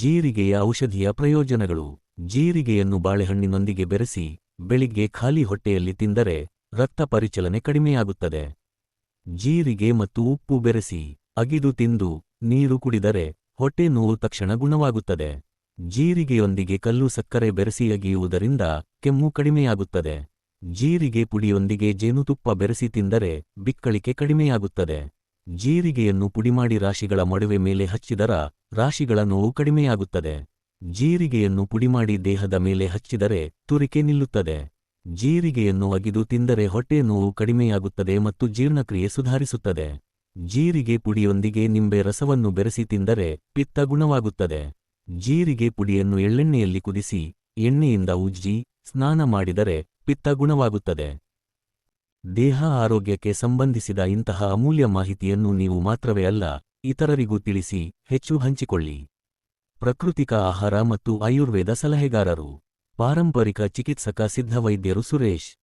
ಜೀರಿಗೆಯ ಔಷಧಿಯ ಪ್ರಯೋಜನಗಳು. ಜೀರಿಗೆಯನ್ನು ಬಾಳೆಹಣ್ಣಿನೊಂದಿಗೆ ಬೆರೆಸಿ, ಬೆಳಿಗ್ಗೆ ಖಾಲಿ ಹೊಟ್ಟೆಯಲ್ಲಿ ತಿಂದರೆ ರಕ್ತ ಪರಿಚಲನೆ ಕಡಿಮೆಯಾಗುತ್ತದೆ. ಜೀರಿಗೆ ಮತ್ತು ಉಪ್ಪು ಬೆರೆಸಿ, ಅಗಿದು ತಿಂದು, ನೀರು ಕುಡಿದರೆ ಹೊಟ್ಟೆ ನೋವು ತಕ್ಷಣ ಗುಣವಾಗುತ್ತದೆ. ಜೀರಿಗೆಯೊಂದಿಗೆ ಕಲ್ಲು ಸಕ್ಕರೆ ಬೆರೆಸಿ ಅಗಿಯುವುದರಿಂದ ಕೆಮ್ಮು ಕಡಿಮೆಯಾಗುತ್ತದೆ. ಜೀರಿಗೆ ಪುಡಿಯೊಂದಿಗೆ ಜೇನುತುಪ್ಪ ಬೆರೆಸಿ ತಿಂದರೆ ಬಿಕ್ಕಳಿಕೆ ಕಡಿಮೆಯಾಗುತ್ತದೆ. ಜೀರಿಗೆಯನ್ನು ಪುಡಿಮಾಡಿ ರಾಶಿಗಳ ಮಡುವೆ ಮೇಲೆ ಹಚ್ಚಿದರ ರಾಶಿಗಳ ನೋವು ಕಡಿಮೆಯಾಗುತ್ತದೆ. ಜೀರಿಗೆಯನ್ನು ಪುಡಿಮಾಡಿ ದೇಹದ ಮೇಲೆ ಹಚ್ಚಿದರೆ ತುರಿಕೆ ನಿಲ್ಲುತ್ತದೆ. ಜೀರಿಗೆಯನ್ನು ಅಗಿದು ತಿಂದರೆ ಹೊಟ್ಟೆ ನೋವು ಕಡಿಮೆಯಾಗುತ್ತದೆ ಮತ್ತು ಜೀರ್ಣಕ್ರಿಯೆ ಸುಧಾರಿಸುತ್ತದೆ. ಜೀರಿಗೆ ಪುಡಿಯೊಂದಿಗೆ ನಿಂಬೆ ರಸವನ್ನು ಬೆರೆಸಿ ತಿಂದರೆ ಪಿತ್ತ ಗುಣವಾಗುತ್ತದೆ. ಜೀರಿಗೆ ಪುಡಿಯನ್ನು ಎಳ್ಳೆಣ್ಣೆಯಲ್ಲಿ ಕುದಿಸಿ, ಎಣ್ಣೆಯಿಂದ ಉಜ್ಜಿ, ಸ್ನಾನ ಮಾಡಿದರೆ ಪಿತ್ತ ಗುಣವಾಗುತ್ತದೆ. ದೇಹ ಆರೋಗ್ಯಕ್ಕೆ ಸಂಬಂಧಿಸಿದ ಇಂತಹ ಅಮೂಲ್ಯ ಮಾಹಿತಿಯನ್ನು ನೀವು ಮಾತ್ರವೇ ಅಲ್ಲ ಇತರರಿಗೂ ತಿಳಿಸಿ ಹೆಚ್ಚು ಹಂಚಿಕೊಳ್ಳಿ. ಪ್ರಕೃತಿಕ ಆಹಾರ ಮತ್ತು ಆಯುರ್ವೇದ ಸಲಹೆಗಾರರು. ಪಾರಂಪರಿಕ ಚಿಕಿತ್ಸಕ ಸಿದ್ಧವೈದ್ಯರು ಸುರೇಶ್.